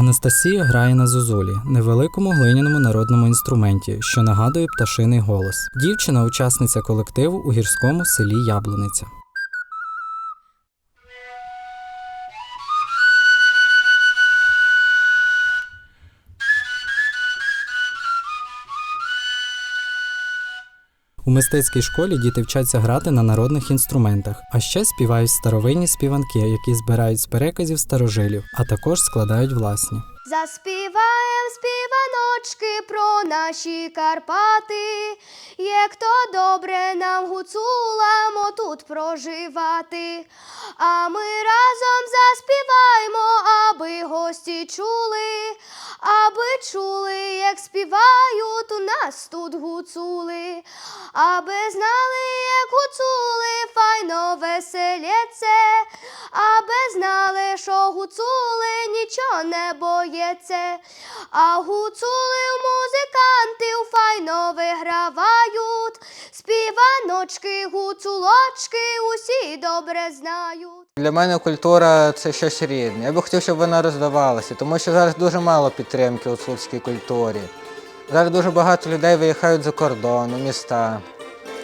Анастасія грає на зозулі, невеликому глиняному народному інструменті, що нагадує пташиний голос. Дівчина учасниця колективу у гірському селі Яблуниця. У мистецькій школі діти вчаться грати на народних інструментах, а ще співають старовинні співанки, які збирають з переказів старожилів, а також складають власні. Заспіваєм співаночки про наші Карпати, як то добре нам гуцулам отут проживати. А ми разом заспіваємо, аби гості чули, співають у нас тут гуцули, аби знали, як гуцули файно аби знали, що гуцули нічого не боється, а гуцули в музикантів файно вигравають, співаночки, гуцулочки усі добре знають. Для мене культура це щось рідне. Я би хотів, щоб вона розвивалася, тому що зараз дуже мало підтримки у цурській культурі. Зараз дуже багато людей виїхають за кордон, у міста.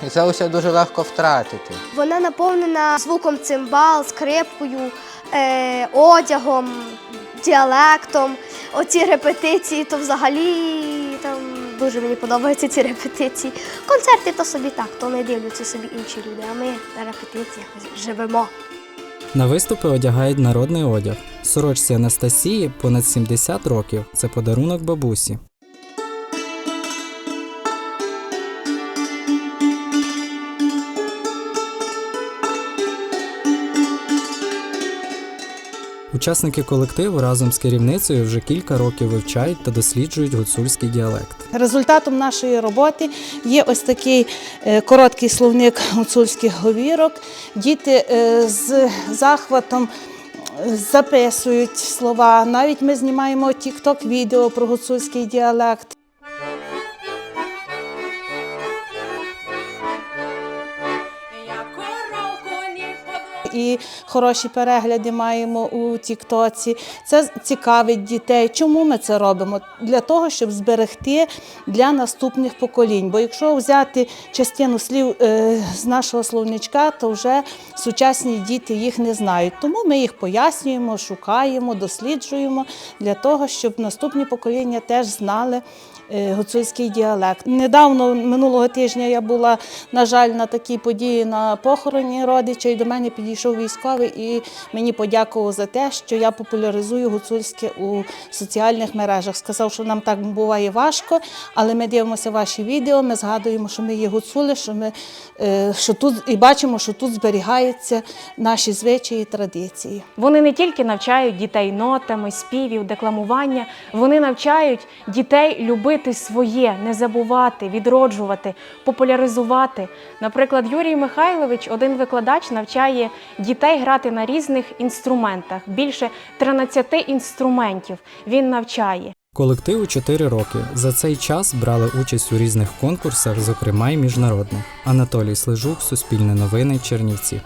І це усе дуже легко втратити. Вона наповнена звуком цимбал, скрипкою, е, одягом, діалектом. Оці репетиції, то взагалі там дуже мені подобаються ці репетиції. Концерти то собі так, то не дивляться собі інші люди, а ми на репетиціях живемо. На виступи одягають народний одяг. Сорочці Анастасії понад 70 років. Це подарунок бабусі. Учасники колективу разом з керівницею вже кілька років вивчають та досліджують гуцульський діалект. Результатом нашої роботи є ось такий е, короткий словник гуцульських говірок. Діти е, з захватом е, записують слова. Навіть ми знімаємо тік-ток відео про гуцульський діалект. І хороші перегляди маємо у Тіктоці. Це цікавить дітей. Чому ми це робимо? Для того, щоб зберегти для наступних поколінь. Бо якщо взяти частину слів е, з нашого словничка, то вже сучасні діти їх не знають. Тому ми їх пояснюємо, шукаємо, досліджуємо для того, щоб наступні покоління теж знали е, гуцульський діалект. Недавно, минулого тижня, я була, на жаль, на такій події на похороні родича, і до мене підійшов військовий і мені подякував за те, що я популяризую гуцульське у соціальних мережах. Сказав, що нам так буває важко, але ми дивимося ваші відео, ми згадуємо, що ми є гуцули, що ми е, що тут і бачимо, що тут зберігаються наші звичаї і традиції. Вони не тільки навчають дітей нотами, співів, декламування, вони навчають дітей любити своє, не забувати, відроджувати, популяризувати. Наприклад, Юрій Михайлович, один викладач, навчає дітей грати на різних інструментах. Більше 13 інструментів він навчає. Колективу 4 роки. За цей час брали участь у різних конкурсах, зокрема й міжнародних. Анатолій Слижук, Суспільне новини, Чернівці.